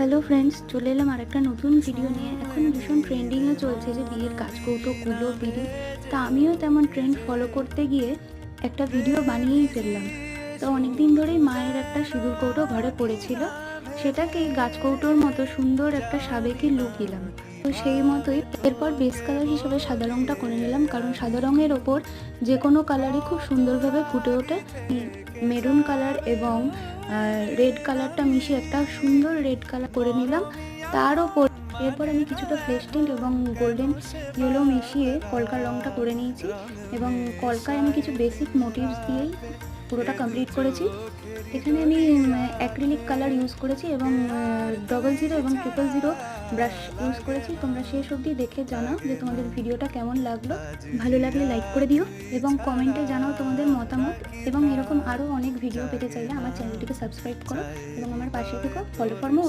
Hello friends চলে এলাম আর একটা নতুন ভিডিও নিয়ে। এখন ভীষণ ট্রেন্ডিংয়ে চলছে যে বিয়ের কাজকৌটো কুলো বিড়ি। তা আমিও তেমন ট্রেন্ড ফলো করতে গিয়ে একটা ভিডিও বানিয়েই ফেললাম। তো অনেক দিন ধরেই মায়ের একটা সিঁদুর কৌটো ঘরে পড়েছিল। সেটাকে গাছ কৌটোর মতো সুন্দর একটা সাবেকি লুক দিলাম। তো সেই মতোই এরপর বেস কালার হিসেবে সাদা রঙটা করে নিলাম। কারণ সাদা রঙের ওপর যে কোনো কালারই খুব সুন্দরভাবে ফুটে ওঠে। মেরুন কালার এবং রেড কালারটা মিশিয়ে একটা সুন্দর রেড কালার করে নিলাম। তার ওপর এরপর আমি কিছুটা ফ্লেশ এবং গোল্ডেন ইয়েলো মিশিয়ে কলকার রঙটা করে নিয়েছি এবং কলকায় আমি কিছু বেসিক মোটিভস দিয়েই পুরোটা কমপ্লিট করেছি। এখানে আমি অ্যাক্রিলিক কালার ইউজ করেছি এবং ডবল জিরো এবং ট্রিপল জিরো ব্রাশ ইউজ করেছি। তোমরা শেষ অবধি দেখে জানাও যে তোমাদের ভিডিওটা কেমন লাগল। ভালো লাগলে লাইক করে দিও এবং কমেন্টে জানাও তোমাদের মতামত এবং এরকম আরও অনেক ভিডিও পেতে চাইলে আমার চ্যানেলটিকে সাবস্ক্রাইব করো এবং আমার পাশে থেকো। ফলো ফর্মও